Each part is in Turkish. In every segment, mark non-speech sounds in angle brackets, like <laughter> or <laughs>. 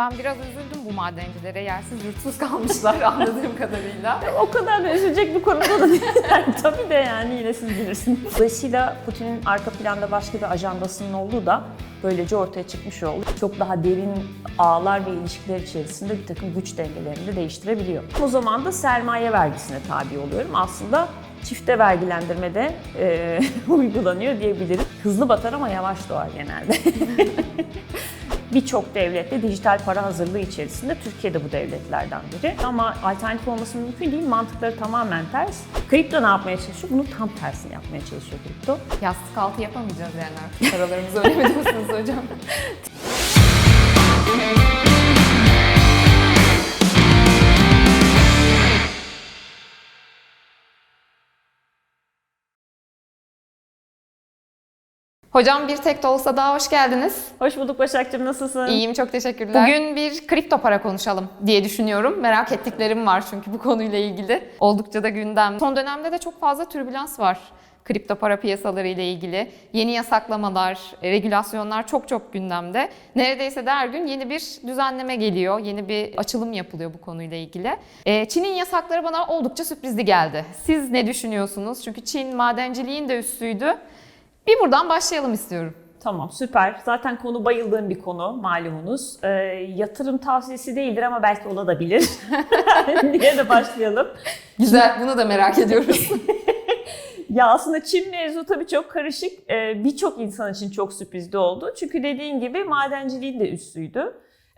Ben biraz üzüldüm bu madencilere. Yersiz yurtsuz kalmışlar <laughs> anladığım kadarıyla. O kadar da üzülecek bir konuda da değil. Yani <laughs> tabii de yani yine siz bilirsiniz. Dolayısıyla Putin'in arka planda başka bir ajandasının olduğu da böylece ortaya çıkmış oldu. Çok daha derin ağlar ve ilişkiler içerisinde bir takım güç dengelerini de değiştirebiliyor. O zaman da sermaye vergisine tabi oluyorum. Aslında çifte vergilendirmede e, <laughs> uygulanıyor diyebilirim. Hızlı batar ama yavaş doğar genelde. Birçok devlette dijital para hazırlığı içerisinde Türkiye de bu devletlerden biri. Ama alternatif olması mümkün değil. Mantıkları tamamen ters. Kripto ne yapmaya çalışıyor? Bunun tam tersini yapmaya çalışıyor kripto. Yastık altı yapamayacağız yani artık. Paralarımızı öyle mi diyorsunuz hocam? <laughs> Hocam bir tek de olsa daha hoş geldiniz. Hoş bulduk Başakcığım, nasılsın? İyiyim çok teşekkürler. Bugün bir kripto para konuşalım diye düşünüyorum. Merak ettiklerim var çünkü bu konuyla ilgili. Oldukça da gündem. Son dönemde de çok fazla türbülans var kripto para piyasaları ile ilgili. Yeni yasaklamalar, regülasyonlar çok çok gündemde. Neredeyse de her gün yeni bir düzenleme geliyor. Yeni bir açılım yapılıyor bu konuyla ilgili. Ee, Çin'in yasakları bana oldukça sürprizli geldi. Siz ne düşünüyorsunuz? Çünkü Çin madenciliğin de üstüydü. Bir buradan başlayalım istiyorum. Tamam, süper. Zaten konu bayıldığım bir konu malumunuz. Ee, yatırım tavsiyesi değildir ama belki olabilir <laughs> diye de başlayalım. Güzel, bunu da merak ediyoruz. <laughs> <laughs> Ya aslında Çin mevzu tabii çok karışık. Ee, Birçok insan için çok sürprizli oldu. Çünkü dediğin gibi madenciliğin de üstüydü.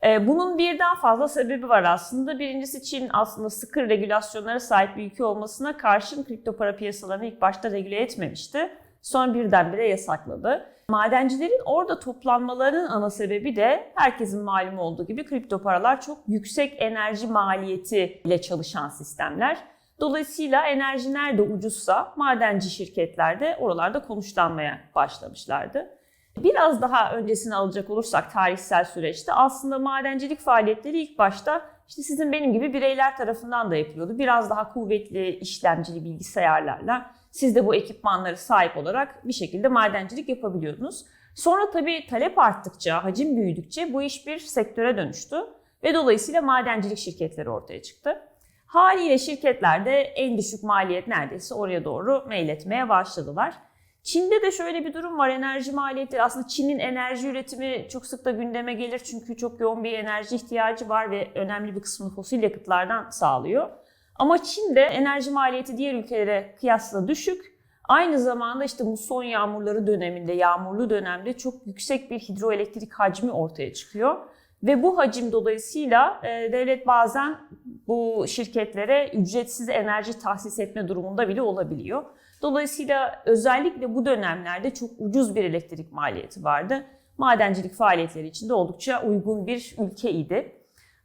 Ee, Bunun birden fazla sebebi var aslında. Birincisi Çin aslında sıkı regülasyonlara sahip bir ülke olmasına karşın kripto para piyasalarını ilk başta regüle etmemişti. Sonra birdenbire yasakladı. Madencilerin orada toplanmalarının ana sebebi de herkesin malumu olduğu gibi kripto paralar çok yüksek enerji maliyeti ile çalışan sistemler. Dolayısıyla enerji nerede ucuzsa madenci şirketler de oralarda konuşlanmaya başlamışlardı. Biraz daha öncesini alacak olursak tarihsel süreçte aslında madencilik faaliyetleri ilk başta işte sizin benim gibi bireyler tarafından da yapılıyordu. Biraz daha kuvvetli işlemcili bilgisayarlarla siz de bu ekipmanları sahip olarak bir şekilde madencilik yapabiliyordunuz. Sonra tabii talep arttıkça, hacim büyüdükçe bu iş bir sektöre dönüştü ve dolayısıyla madencilik şirketleri ortaya çıktı. Haliyle şirketler de en düşük maliyet neredeyse oraya doğru meyletmeye başladılar. Çin'de de şöyle bir durum var. Enerji maliyeti aslında Çin'in enerji üretimi çok sık da gündeme gelir çünkü çok yoğun bir enerji ihtiyacı var ve önemli bir kısmını fosil yakıtlardan sağlıyor. Ama Çin'de enerji maliyeti diğer ülkelere kıyasla düşük. Aynı zamanda işte bu son yağmurları döneminde, yağmurlu dönemde çok yüksek bir hidroelektrik hacmi ortaya çıkıyor. Ve bu hacim dolayısıyla e, devlet bazen bu şirketlere ücretsiz enerji tahsis etme durumunda bile olabiliyor. Dolayısıyla özellikle bu dönemlerde çok ucuz bir elektrik maliyeti vardı. Madencilik faaliyetleri için de oldukça uygun bir ülkeydi.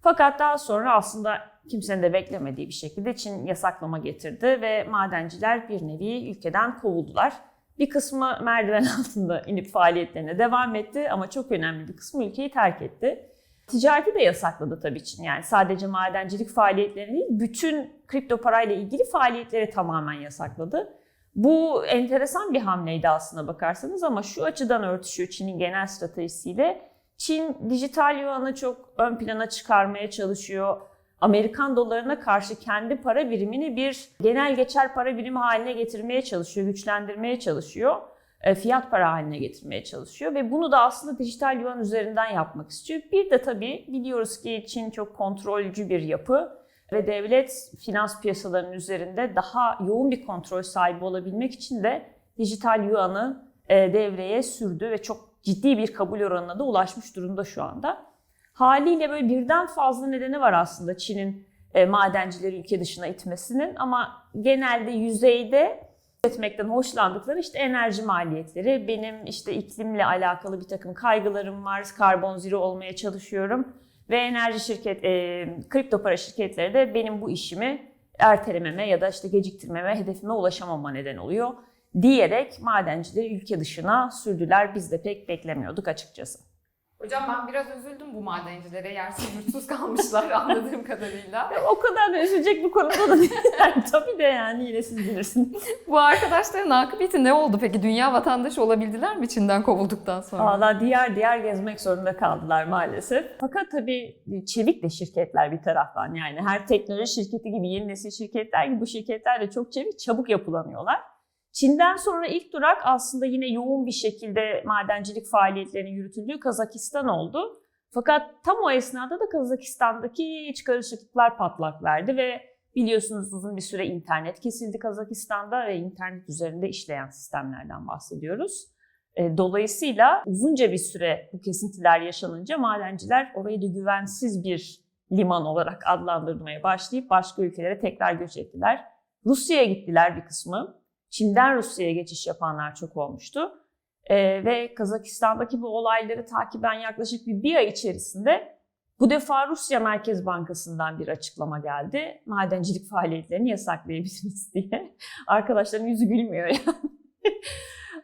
Fakat daha sonra aslında kimsenin de beklemediği bir şekilde Çin yasaklama getirdi ve madenciler bir nevi ülkeden kovuldular. Bir kısmı merdiven <laughs> altında inip faaliyetlerine devam etti ama çok önemli bir kısmı ülkeyi terk etti. Ticareti de yasakladı tabii Çin. Yani sadece madencilik faaliyetlerini değil, bütün kripto parayla ilgili faaliyetleri tamamen yasakladı. Bu enteresan bir hamleydi aslına bakarsanız ama şu açıdan örtüşüyor Çin'in genel stratejisiyle. Çin dijital yuanı çok ön plana çıkarmaya çalışıyor. Amerikan dolarına karşı kendi para birimini bir genel geçer para birimi haline getirmeye çalışıyor, güçlendirmeye çalışıyor. E, Fiyat para haline getirmeye çalışıyor ve bunu da aslında dijital yuan üzerinden yapmak istiyor. Bir de tabii biliyoruz ki Çin çok kontrolcü bir yapı ve devlet finans piyasalarının üzerinde daha yoğun bir kontrol sahibi olabilmek için de dijital yuanı e, devreye sürdü ve çok ciddi bir kabul oranına da ulaşmış durumda şu anda. Haliyle böyle birden fazla nedeni var aslında Çin'in e, madencileri ülke dışına itmesinin ama genelde yüzeyde etmekten hoşlandıkları işte enerji maliyetleri, benim işte iklimle alakalı bir takım kaygılarım var, karbon zero olmaya çalışıyorum ve enerji şirket, e, kripto para şirketleri de benim bu işimi ertelememe ya da işte geciktirmeme, hedefime ulaşamama neden oluyor diyerek madencileri ülke dışına sürdüler. Biz de pek beklemiyorduk açıkçası. Hocam ben biraz üzüldüm bu madencilere. Yersiz yurtsuz kalmışlar <laughs> anladığım kadarıyla. Ya o kadar da üzülecek bir konuda da değil. <laughs> Yani tabii de yani yine siz bilirsiniz. <laughs> Bu arkadaşların akıbeti ne oldu peki? Dünya vatandaşı olabildiler mi Çin'den kovulduktan sonra? Valla diğer diğer gezmek zorunda kaldılar maalesef. Fakat tabii çevik de şirketler bir taraftan yani her teknoloji şirketi gibi yeni nesil şirketler gibi bu şirketler de çok çevik, çabuk yapılanıyorlar. Çin'den sonra ilk durak aslında yine yoğun bir şekilde madencilik faaliyetlerinin yürütüldüğü Kazakistan oldu. Fakat tam o esnada da Kazakistan'daki iç karışıklıklar patlak verdi ve biliyorsunuz uzun bir süre internet kesildi Kazakistan'da ve internet üzerinde işleyen sistemlerden bahsediyoruz. E, Dolayısıyla uzunca bir süre bu kesintiler yaşanınca madenciler orayı da güvensiz bir liman olarak adlandırmaya başlayıp başka ülkelere tekrar göç ettiler. Rusya'ya gittiler bir kısmı. Çin'den Rusya'ya geçiş yapanlar çok olmuştu. Ee, ve Kazakistan'daki bu olayları takiben yaklaşık bir, bir ay içerisinde bu defa Rusya Merkez Bankası'ndan bir açıklama geldi. Madencilik faaliyetlerini yasaklayabilirsiniz <laughs> diye. Arkadaşların yüzü gülmüyor yani. <laughs>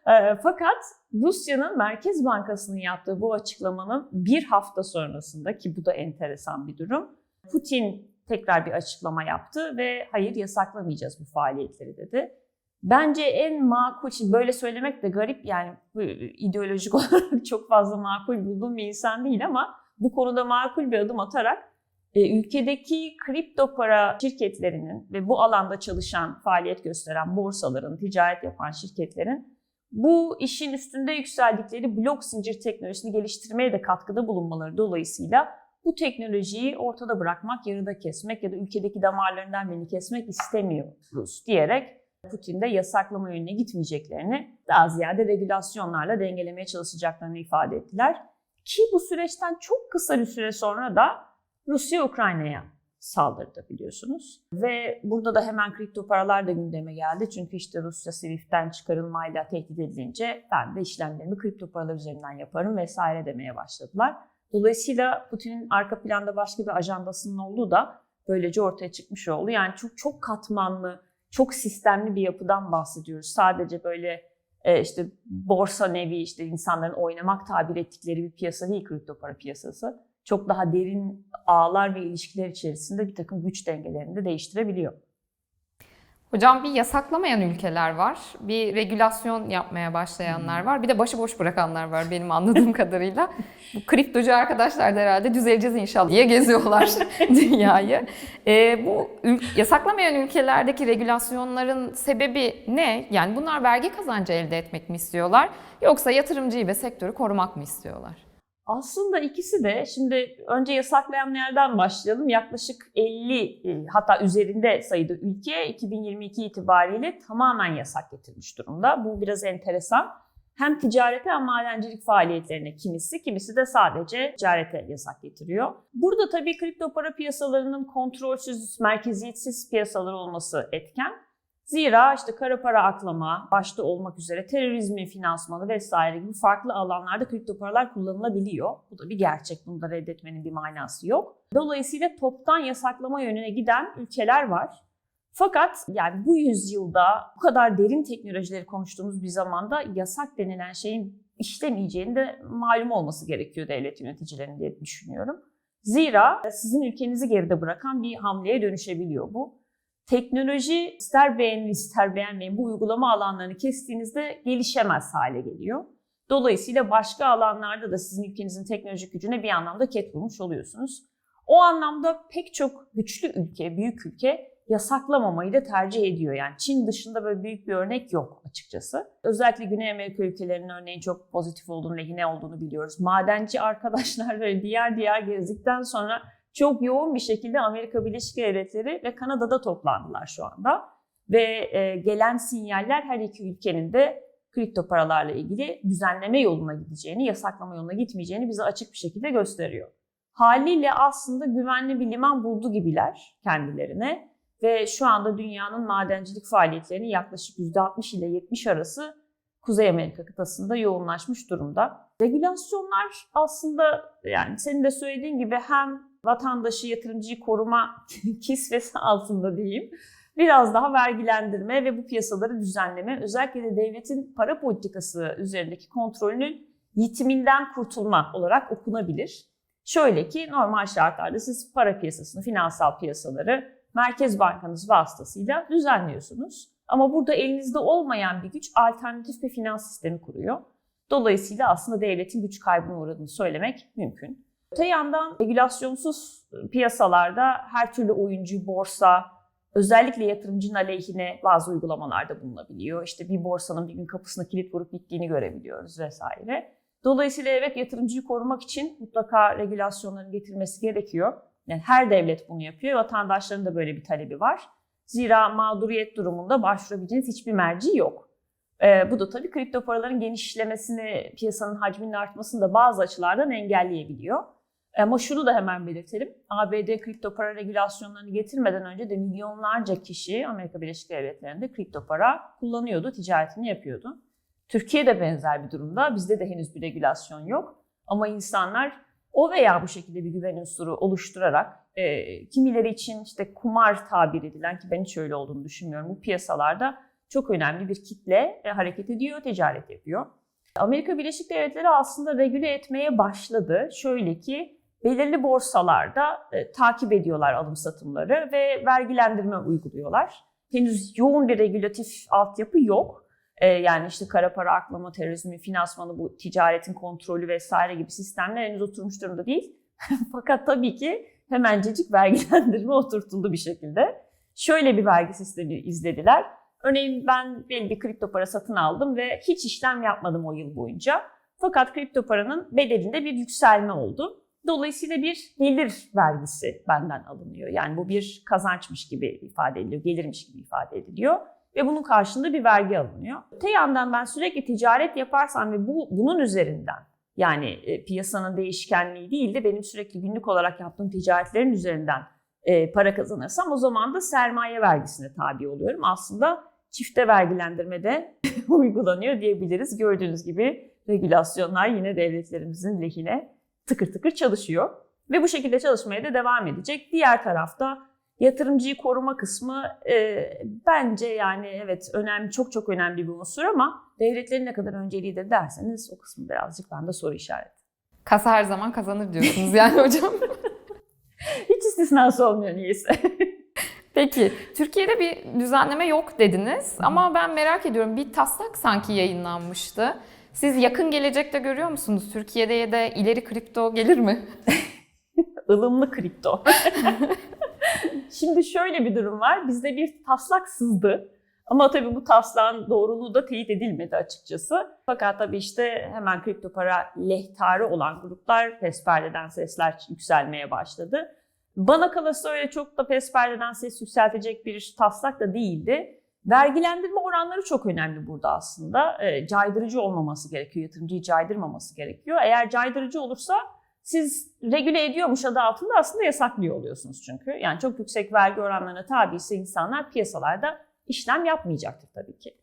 Ee, Fakat Rusya'nın Merkez Bankası'nın yaptığı bu açıklamanın bir hafta sonrasında ki bu da enteresan bir durum. Putin tekrar bir açıklama yaptı ve hayır yasaklamayacağız bu faaliyetleri dedi. Bence en makul, şimdi böyle söylemek de garip yani bu ideolojik <laughs> olarak çok fazla makul bulduğum bir insan değil ama bu konuda makul bir adım atarak e, ülkedeki kripto para şirketlerinin ve bu alanda çalışan, faaliyet gösteren borsaların, ticaret yapan şirketlerin bu işin üstünde yükseldikleri blok zincir teknolojisini geliştirmeye de katkıda bulunmaları dolayısıyla bu teknolojiyi ortada bırakmak, yarıda kesmek ya da ülkedeki damarlarından birini kesmek istemiyoruz diyerek Putin de yasaklama yönüne gitmeyeceklerini, daha ziyade regülasyonlarla dengelemeye çalışacaklarını ifade ettiler. Ki bu süreçten çok kısa bir süre sonra da Rusya Ukrayna'ya saldırdı biliyorsunuz. Ve burada da hemen kripto paralar da gündeme geldi. Çünkü işte Rusya Swift'ten çıkarılmayla tehdit edilince ben de işlemlerimi kripto paralar üzerinden yaparım vesaire demeye başladılar. Dolayısıyla Putin'in arka planda başka bir ajandasının olduğu da böylece ortaya çıkmış oldu. Yani çok çok katmanlı, çok sistemli bir yapıdan bahsediyoruz. Sadece böyle e, işte borsa nevi işte insanların oynamak tabir ettikleri bir piyasa değil kripto para piyasası. Çok daha derin ağlar ve ilişkiler içerisinde bir takım güç dengelerini de değiştirebiliyor. Hocam bir yasaklamayan ülkeler var, bir regülasyon yapmaya başlayanlar var, bir de başıboş bırakanlar var benim anladığım <laughs> kadarıyla. Bu kriptocu arkadaşlar da herhalde düzeleceğiz inşallah diye geziyorlar <laughs> dünyayı. Ee, bu yasaklamayan ülkelerdeki regülasyonların sebebi ne? Yani bunlar vergi kazancı elde etmek mi istiyorlar yoksa yatırımcıyı ve sektörü korumak mı istiyorlar? Aslında ikisi de şimdi önce yasaklayan yerden başlayalım. Yaklaşık 50 e, hatta üzerinde sayıda ülke 2022 itibariyle tamamen yasak getirmiş durumda. Bu biraz enteresan. Hem ticarete hem madencilik faaliyetlerine kimisi, kimisi de sadece ticarete yasak getiriyor. Burada tabii kripto para piyasalarının kontrolsüz, merkeziyetsiz piyasalar olması etken. Zira işte kara para aklama, başta olmak üzere terörizmin finansmanı vesaire gibi farklı alanlarda kripto paralar kullanılabiliyor. Bu da bir gerçek. Bunu da reddetmenin bir manası yok. Dolayısıyla toptan yasaklama yönüne giden ülkeler var. Fakat yani bu yüzyılda bu kadar derin teknolojileri konuştuğumuz bir zamanda yasak denilen şeyin işlemeyeceğini de malum olması gerekiyor devlet yöneticilerinin diye düşünüyorum. Zira sizin ülkenizi geride bırakan bir hamleye dönüşebiliyor bu. Teknoloji ister beğenin ister beğenmeyin bu uygulama alanlarını kestiğinizde gelişemez hale geliyor. Dolayısıyla başka alanlarda da sizin ülkenizin teknolojik gücüne bir anlamda ket vurmuş oluyorsunuz. O anlamda pek çok güçlü ülke, büyük ülke yasaklamamayı da tercih ediyor. Yani Çin dışında böyle büyük bir örnek yok açıkçası. Özellikle Güney Amerika ülkelerinin örneğin çok pozitif olduğunu, lehine olduğunu biliyoruz. Madenci arkadaşlar böyle diğer diğer gezdikten sonra çok yoğun bir şekilde Amerika Birleşik Devletleri ve Kanada'da toplandılar şu anda. Ve e, gelen sinyaller her iki ülkenin de kripto paralarla ilgili düzenleme yoluna gideceğini, yasaklama yoluna gitmeyeceğini bize açık bir şekilde gösteriyor. Haliyle aslında güvenli bir liman buldu gibiler kendilerine ve şu anda dünyanın madencilik faaliyetlerinin yaklaşık %60 ile 70 arası Kuzey Amerika kıtasında yoğunlaşmış durumda. Regülasyonlar aslında yani senin de söylediğin gibi hem vatandaşı, yatırımcıyı koruma <laughs> kisvesi altında diyeyim. Biraz daha vergilendirme ve bu piyasaları düzenleme, özellikle de devletin para politikası üzerindeki kontrolünün yitiminden kurtulma olarak okunabilir. Şöyle ki normal şartlarda siz para piyasasını, finansal piyasaları Merkez Bankanız vasıtasıyla düzenliyorsunuz. Ama burada elinizde olmayan bir güç alternatif bir finans sistemi kuruyor. Dolayısıyla aslında devletin güç kaybına uğradığını söylemek mümkün. Öte yandan regülasyonsuz piyasalarda her türlü oyuncu, borsa, özellikle yatırımcının aleyhine bazı uygulamalarda bulunabiliyor. İşte bir borsanın bir gün kapısına kilit vurup gittiğini görebiliyoruz vesaire. Dolayısıyla evet yatırımcıyı korumak için mutlaka regülasyonların getirmesi gerekiyor. Yani her devlet bunu yapıyor. Vatandaşların da böyle bir talebi var. Zira mağduriyet durumunda başvurabileceğiniz hiçbir merci yok. Ee, bu da tabii kripto paraların geniş işlemesini, piyasanın hacminin artmasını da bazı açılardan engelleyebiliyor. Ama şunu da hemen belirtelim. ABD kripto para regülasyonlarını getirmeden önce de milyonlarca kişi Amerika Birleşik Devletleri'nde kripto para kullanıyordu, ticaretini yapıyordu. Türkiye'de benzer bir durumda. Bizde de henüz bir regülasyon yok. Ama insanlar o veya bu şekilde bir güven unsuru oluşturarak e, kimileri için işte kumar tabir edilen ki ben hiç öyle olduğunu düşünmüyorum. Bu piyasalarda çok önemli bir kitle e, hareket ediyor, ticaret yapıyor. Amerika Birleşik Devletleri aslında regüle etmeye başladı. Şöyle ki belirli borsalarda e, takip ediyorlar alım satımları ve vergilendirme uyguluyorlar. Henüz yoğun bir regülatif altyapı yok. E, yani işte kara para aklama, terörizmi, finansmanı, bu ticaretin kontrolü vesaire gibi sistemler henüz oturmuş durumda değil. <laughs> Fakat tabii ki hemencecik vergilendirme <laughs> oturtuldu bir şekilde. Şöyle bir vergi sistemi izlediler. Örneğin ben belli bir kripto para satın aldım ve hiç işlem yapmadım o yıl boyunca. Fakat kripto paranın bedelinde bir yükselme oldu. Dolayısıyla bir gelir vergisi benden alınıyor. Yani bu bir kazançmış gibi ifade ediliyor, gelirmiş gibi ifade ediliyor. Ve bunun karşılığında bir vergi alınıyor. Öte yandan ben sürekli ticaret yaparsam ve bu bunun üzerinden yani e, piyasanın değişkenliği değil de benim sürekli günlük olarak yaptığım ticaretlerin üzerinden e, para kazanırsam o zaman da sermaye vergisine tabi oluyorum. Aslında çifte vergilendirme de <laughs> uygulanıyor diyebiliriz. Gördüğünüz gibi regülasyonlar yine devletlerimizin lehine tıkır tıkır çalışıyor. Ve bu şekilde çalışmaya da devam edecek. Diğer tarafta yatırımcıyı koruma kısmı e, bence yani evet önemli çok çok önemli bir unsur ama devletlerin ne kadar önceliğidir derseniz o kısmı birazcık bende soru işareti. Kasa her zaman kazanır diyorsunuz yani <laughs> hocam. Hiç istisnası olmuyor niyeyse. Peki, Türkiye'de bir düzenleme yok dediniz ama ben merak ediyorum bir taslak sanki yayınlanmıştı. Siz yakın gelecekte görüyor musunuz? Türkiye'de de ileri kripto gelir mi? <laughs> ılımlı kripto. <laughs> Şimdi şöyle bir durum var. Bizde bir taslak sızdı. Ama tabii bu taslağın doğruluğu da teyit edilmedi açıkçası. Fakat tabii işte hemen kripto para lehtarı olan gruplar pesperdeden sesler yükselmeye başladı. Bana kalırsa öyle çok da pesperdeden ses yükseltecek bir taslak da değildi. Vergilendirme oranları çok önemli burada aslında. E, caydırıcı olmaması gerekiyor, yatırımcıyı caydırmaması gerekiyor. Eğer caydırıcı olursa siz regüle ediyormuş adı altında aslında yasaklıyor oluyorsunuz çünkü. Yani çok yüksek vergi oranlarına tabi ise insanlar piyasalarda işlem yapmayacaktır tabii ki.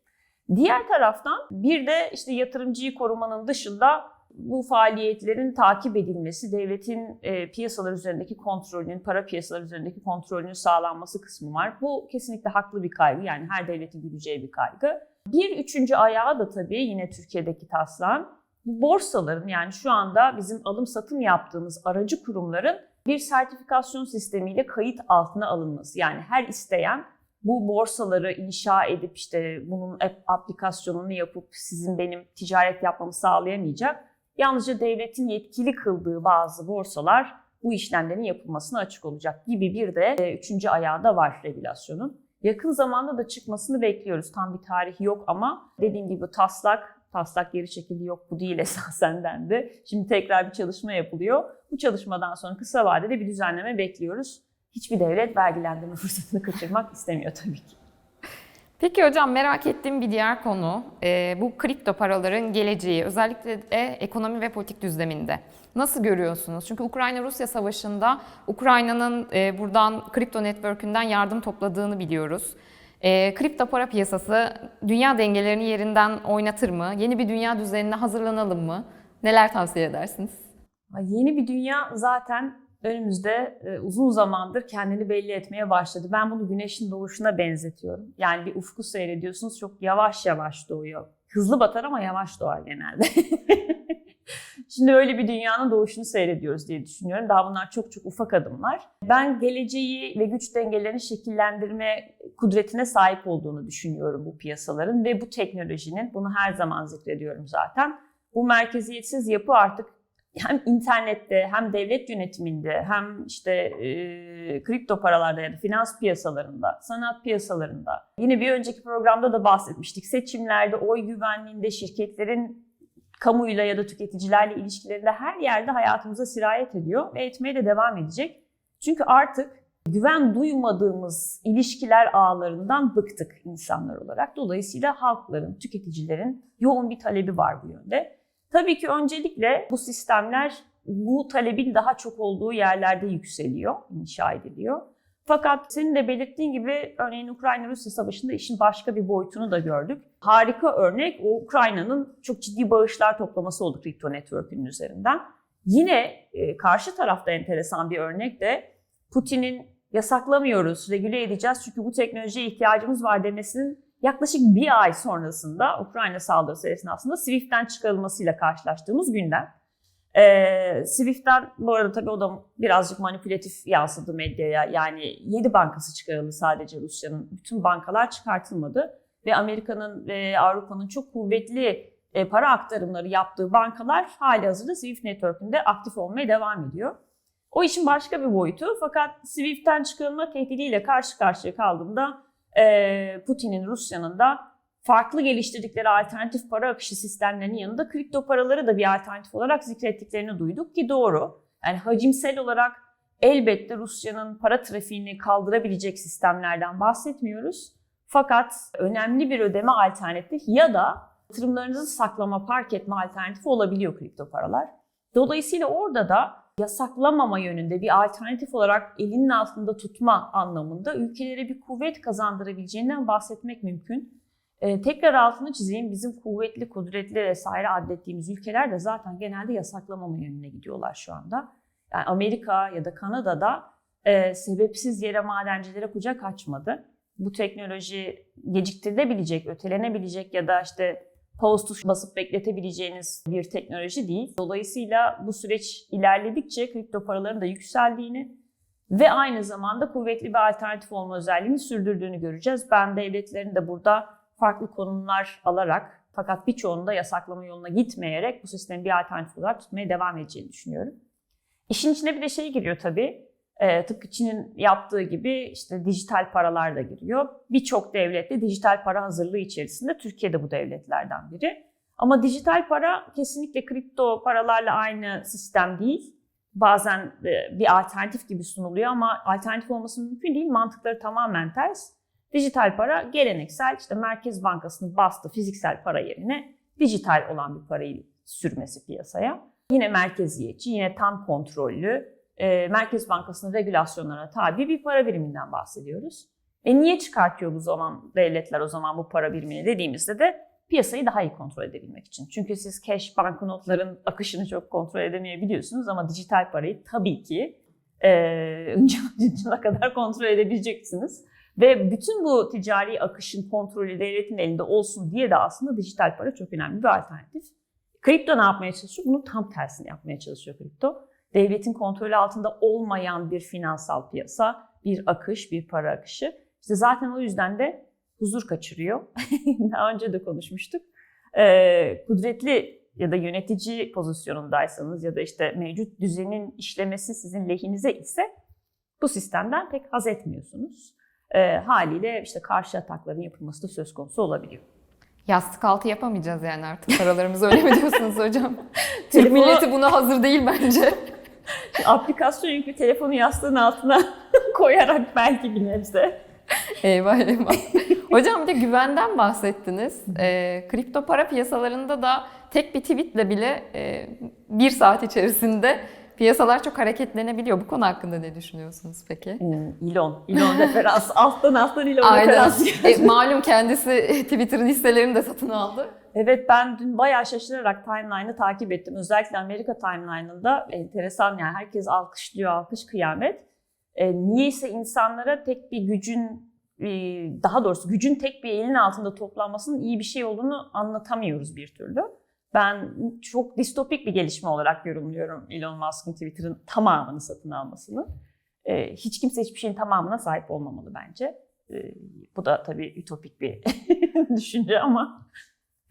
Diğer taraftan bir de işte yatırımcıyı korumanın dışında bu faaliyetlerin takip edilmesi, devletin e, piyasalar üzerindeki kontrolünün, para piyasaları üzerindeki kontrolünün sağlanması kısmı var. Bu kesinlikle haklı bir kaygı. Yani her devletin güdeceği bir kaygı. Bir üçüncü ayağı da tabii yine Türkiye'deki taslağın bu borsaların yani şu anda bizim alım satım yaptığımız aracı kurumların bir sertifikasyon sistemiyle kayıt altına alınması. Yani her isteyen bu borsaları inşa edip işte bunun aplikasyonunu yapıp sizin benim ticaret yapmamı sağlayamayacak. Yalnızca devletin yetkili kıldığı bazı borsalar bu işlemlerin yapılmasına açık olacak gibi bir de e, üçüncü ayağı da var regülasyonun. Yakın zamanda da çıkmasını bekliyoruz. Tam bir tarih yok ama dediğim gibi taslak, taslak geri çekildi yok bu değil <laughs> esasen dendi. Şimdi tekrar bir çalışma yapılıyor. Bu çalışmadan sonra kısa vadede bir düzenleme bekliyoruz. Hiçbir devlet vergilendirme <laughs> fırsatını kaçırmak istemiyor tabii ki. Peki hocam merak ettiğim bir diğer konu e, bu kripto paraların geleceği özellikle de ekonomi ve politik düzleminde. Nasıl görüyorsunuz? Çünkü Ukrayna-Rusya savaşında Ukrayna'nın e, buradan kripto network'ünden yardım topladığını biliyoruz. E, kripto para piyasası dünya dengelerini yerinden oynatır mı? Yeni bir dünya düzenine hazırlanalım mı? Neler tavsiye edersiniz? Yeni bir dünya zaten önümüzde e, uzun zamandır kendini belli etmeye başladı. Ben bunu güneşin doğuşuna benzetiyorum. Yani bir ufku seyrediyorsunuz çok yavaş yavaş doğuyor. Hızlı batar ama yavaş doğar genelde. <laughs> Şimdi öyle bir dünyanın doğuşunu seyrediyoruz diye düşünüyorum. Daha bunlar çok çok ufak adımlar. Ben geleceği ve güç dengelerini şekillendirme kudretine sahip olduğunu düşünüyorum bu piyasaların ve bu teknolojinin, bunu her zaman zikrediyorum zaten. Bu merkeziyetsiz yapı artık hem internette hem devlet yönetiminde hem işte e, kripto paralarda ya da finans piyasalarında, sanat piyasalarında yine bir önceki programda da bahsetmiştik. Seçimlerde, oy güvenliğinde, şirketlerin kamuyla ya da tüketicilerle ilişkilerinde her yerde hayatımıza sirayet ediyor ve etmeye de devam edecek. Çünkü artık güven duymadığımız ilişkiler ağlarından bıktık insanlar olarak. Dolayısıyla halkların, tüketicilerin yoğun bir talebi var bu yönde. Tabii ki öncelikle bu sistemler bu talebin daha çok olduğu yerlerde yükseliyor, inşa ediliyor. Fakat senin de belirttiğin gibi örneğin Ukrayna-Rusya savaşında işin başka bir boyutunu da gördük. Harika örnek o Ukrayna'nın çok ciddi bağışlar toplaması oldu Crypto Network'ün üzerinden. Yine e, karşı tarafta enteresan bir örnek de Putin'in yasaklamıyoruz, regüle edeceğiz çünkü bu teknolojiye ihtiyacımız var demesinin yaklaşık bir ay sonrasında Ukrayna saldırısı esnasında SWIFT'ten çıkarılmasıyla karşılaştığımız gündem. Ee, Swift'ten bu arada tabii o da birazcık manipülatif yansıdı medyaya. Yani 7 bankası çıkarıldı sadece Rusya'nın. Bütün bankalar çıkartılmadı. Ve Amerika'nın ve Avrupa'nın çok kuvvetli e, para aktarımları yaptığı bankalar hali hazırda Swift Network'ünde aktif olmaya devam ediyor. O işin başka bir boyutu. Fakat Swift'ten çıkarılma tehdidiyle karşı karşıya kaldığında e, Putin'in, Rusya'nın da farklı geliştirdikleri alternatif para akışı sistemlerinin yanında kripto paraları da bir alternatif olarak zikrettiklerini duyduk ki doğru. Yani hacimsel olarak elbette Rusya'nın para trafiğini kaldırabilecek sistemlerden bahsetmiyoruz. Fakat önemli bir ödeme alternatifi ya da yatırımlarınızı saklama, park etme alternatifi olabiliyor kripto paralar. Dolayısıyla orada da yasaklamama yönünde bir alternatif olarak elinin altında tutma anlamında ülkelere bir kuvvet kazandırabileceğinden bahsetmek mümkün. Ee, tekrar altını çizeyim. Bizim kuvvetli, kudretli vesaire adettiğimiz ülkeler de zaten genelde yasaklamama yönüne gidiyorlar şu anda. Yani Amerika ya da Kanada'da e, sebepsiz yere madencilere kucak açmadı. Bu teknoloji geciktirilebilecek, ötelenebilecek ya da işte pause tuş basıp bekletebileceğiniz bir teknoloji değil. Dolayısıyla bu süreç ilerledikçe kripto paraların da yükseldiğini ve aynı zamanda kuvvetli bir alternatif olma özelliğini sürdürdüğünü göreceğiz. Ben devletlerin de burada farklı konumlar alarak fakat birçoğunu da yasaklama yoluna gitmeyerek bu sistemi bir alternatif olarak tutmaya devam edeceğini düşünüyorum. İşin içine bir de şey giriyor tabii. E, tıpkı Çin'in yaptığı gibi işte dijital paralar da giriyor. Birçok devlette dijital para hazırlığı içerisinde Türkiye de bu devletlerden biri. Ama dijital para kesinlikle kripto paralarla aynı sistem değil. Bazen e, bir alternatif gibi sunuluyor ama alternatif olması mümkün değil. Mantıkları tamamen ters. Dijital para geleneksel işte Merkez Bankası'nın bastığı fiziksel para yerine dijital olan bir parayı sürmesi piyasaya. Yine merkeziyetçi, yine tam kontrollü, e, Merkez Bankası'nın regülasyonlarına tabi bir para biriminden bahsediyoruz. E niye çıkartıyor bu zaman devletler o zaman bu para birimini dediğimizde de piyasayı daha iyi kontrol edebilmek için. Çünkü siz cash banknotların akışını çok kontrol edemeyebiliyorsunuz ama dijital parayı tabii ki e, ucuna kadar kontrol edebileceksiniz. Ve bütün bu ticari akışın kontrolü devletin elinde olsun diye de aslında dijital para çok önemli bir alternatif. Kripto ne yapmaya çalışıyor? Bunun tam tersini yapmaya çalışıyor kripto. Devletin kontrolü altında olmayan bir finansal piyasa, bir akış, bir para akışı. İşte zaten o yüzden de huzur kaçırıyor. <laughs> Daha önce de konuşmuştuk. Ee, kudretli ya da yönetici pozisyonundaysanız ya da işte mevcut düzenin işlemesi sizin lehinize ise bu sistemden pek haz etmiyorsunuz. Ee, haliyle işte karşı atakların yapılması da söz konusu olabiliyor. Yastık altı yapamayacağız yani artık paralarımızı öyle mi diyorsunuz hocam? <laughs> Türk milleti buna hazır değil bence. <laughs> Aplikasyon yüklü telefonu yastığın altına <laughs> koyarak belki bir nebze. Eyvah eyvah. Hocam bir de güvenden bahsettiniz. Ee, kripto para piyasalarında da tek bir tweetle bile e, bir saat içerisinde piyasalar çok hareketlenebiliyor. Bu konu hakkında ne düşünüyorsunuz peki? Hmm, Elon, Elon referans. <laughs> alttan alttan Elon Aynen. referans. E, malum kendisi Twitter'ın hisselerini de satın aldı. Evet ben dün bayağı şaşırarak timeline'ı takip ettim. Özellikle Amerika timeline'ında enteresan yani herkes alkışlıyor, alkış kıyamet. E, niyeyse insanlara tek bir gücün, e, daha doğrusu gücün tek bir elin altında toplanmasının iyi bir şey olduğunu anlatamıyoruz bir türlü. Ben çok distopik bir gelişme olarak yorumluyorum Elon Musk'ın Twitter'ın tamamını satın almasını. Ee, hiç kimse hiçbir şeyin tamamına sahip olmamalı bence. Ee, bu da tabii ütopik bir <laughs> düşünce ama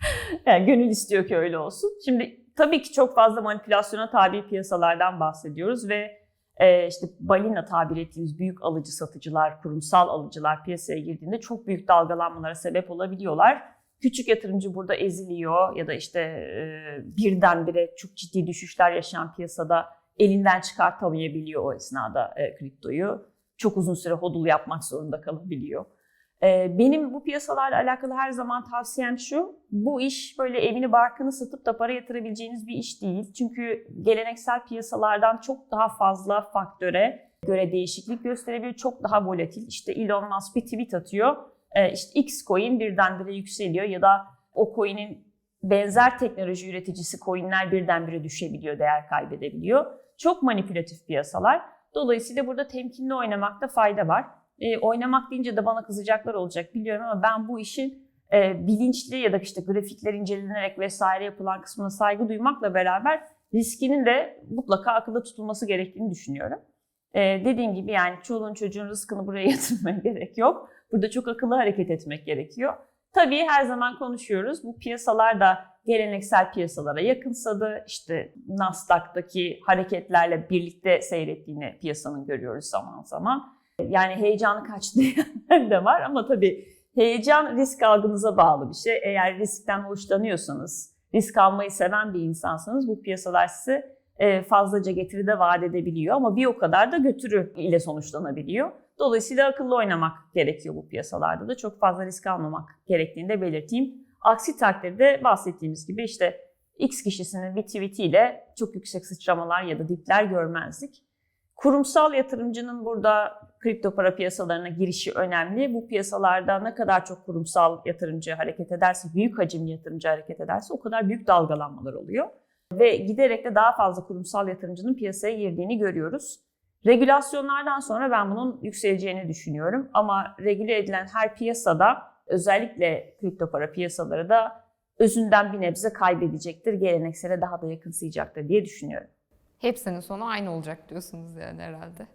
<laughs> yani gönül istiyor ki öyle olsun. Şimdi tabii ki çok fazla manipülasyona tabi piyasalardan bahsediyoruz ve e, işte balina tabir ettiğimiz büyük alıcı satıcılar, kurumsal alıcılar piyasaya girdiğinde çok büyük dalgalanmalara sebep olabiliyorlar. Küçük yatırımcı burada eziliyor ya da işte e, birdenbire çok ciddi düşüşler yaşayan piyasada elinden çıkartamayabiliyor o esnada e, kriptoyu. Çok uzun süre hodul yapmak zorunda kalabiliyor. E, benim bu piyasalarla alakalı her zaman tavsiyem şu, bu iş böyle evini barkını satıp da para yatırabileceğiniz bir iş değil. Çünkü geleneksel piyasalardan çok daha fazla faktöre göre değişiklik gösterebilir. Çok daha volatil. İşte Elon Musk bir tweet atıyor. E, işte X coin birdenbire yükseliyor ya da o coin'in benzer teknoloji üreticisi coin'ler birdenbire düşebiliyor, değer kaybedebiliyor. Çok manipülatif piyasalar. Dolayısıyla burada temkinli oynamakta fayda var. E, oynamak deyince de bana kızacaklar olacak biliyorum ama ben bu işin e, bilinçli ya da işte grafikler incelenerek vesaire yapılan kısmına saygı duymakla beraber riskinin de mutlaka akılda tutulması gerektiğini düşünüyorum. E, dediğim gibi yani çoluğun çocuğun rızkını buraya <laughs> yatırmaya gerek yok. Burada çok akıllı hareket etmek gerekiyor. Tabii her zaman konuşuyoruz. Bu piyasalar da geleneksel piyasalara yakınsadı. İşte Nasdaq'taki hareketlerle birlikte seyrettiğini piyasanın görüyoruz zaman zaman. Yani heyecanı kaçtı <laughs> diyenler de var ama tabii heyecan risk algınıza bağlı bir şey. Eğer riskten hoşlanıyorsanız, risk almayı seven bir insansanız bu piyasalar size e, fazlaca getiri de vaat edebiliyor ama bir o kadar da götürü ile sonuçlanabiliyor. Dolayısıyla akıllı oynamak gerekiyor bu piyasalarda da çok fazla risk almamak gerektiğini de belirteyim. Aksi takdirde bahsettiğimiz gibi işte X kişisinin bir tweetiyle çok yüksek sıçramalar ya da dipler görmezdik. Kurumsal yatırımcının burada kripto para piyasalarına girişi önemli. Bu piyasalarda ne kadar çok kurumsal yatırımcı hareket ederse, büyük hacimli yatırımcı hareket ederse o kadar büyük dalgalanmalar oluyor. Ve giderek de daha fazla kurumsal yatırımcının piyasaya girdiğini görüyoruz. Regülasyonlardan sonra ben bunun yükseleceğini düşünüyorum. Ama regüle edilen her piyasada özellikle kripto para piyasaları da özünden bir nebze kaybedecektir. Geleneksele daha da yakınsayacaktır diye düşünüyorum. Hepsinin sonu aynı olacak diyorsunuz yani herhalde.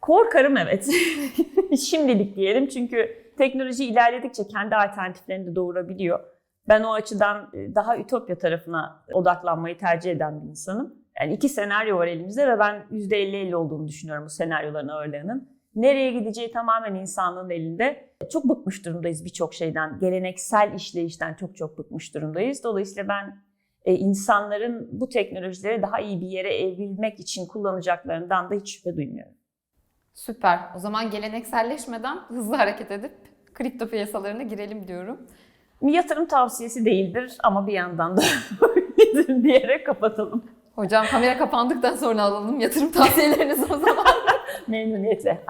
Korkarım evet. <laughs> Şimdilik diyelim çünkü teknoloji ilerledikçe kendi alternatiflerini de doğurabiliyor. Ben o açıdan e, daha ütopya tarafına odaklanmayı tercih eden bir insanım. Yani iki senaryo var elimizde ve ben %50-50 olduğunu düşünüyorum bu senaryoların ağırlığının. Nereye gideceği tamamen insanlığın elinde. Çok bıkmış durumdayız birçok şeyden. Geleneksel işleyişten çok çok bıkmış durumdayız. Dolayısıyla ben e, insanların bu teknolojileri daha iyi bir yere evrilmek için kullanacaklarından da hiç şüphe duymuyorum. Süper. O zaman gelenekselleşmeden hızlı hareket edip kripto piyasalarına girelim diyorum. Yatırım tavsiyesi değildir ama bir yandan da <laughs> diyerek kapatalım. Hocam kamera kapandıktan sonra alalım yatırım tavsiyelerinizi o zaman. <laughs> Memnuniyetle.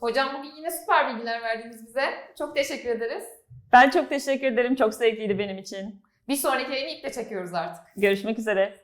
Hocam bugün yine süper bilgiler verdiniz bize. Çok teşekkür ederiz. Ben çok teşekkür ederim. Çok zevkliydi benim için. Bir sonraki yayını iple çekiyoruz artık. Görüşmek üzere.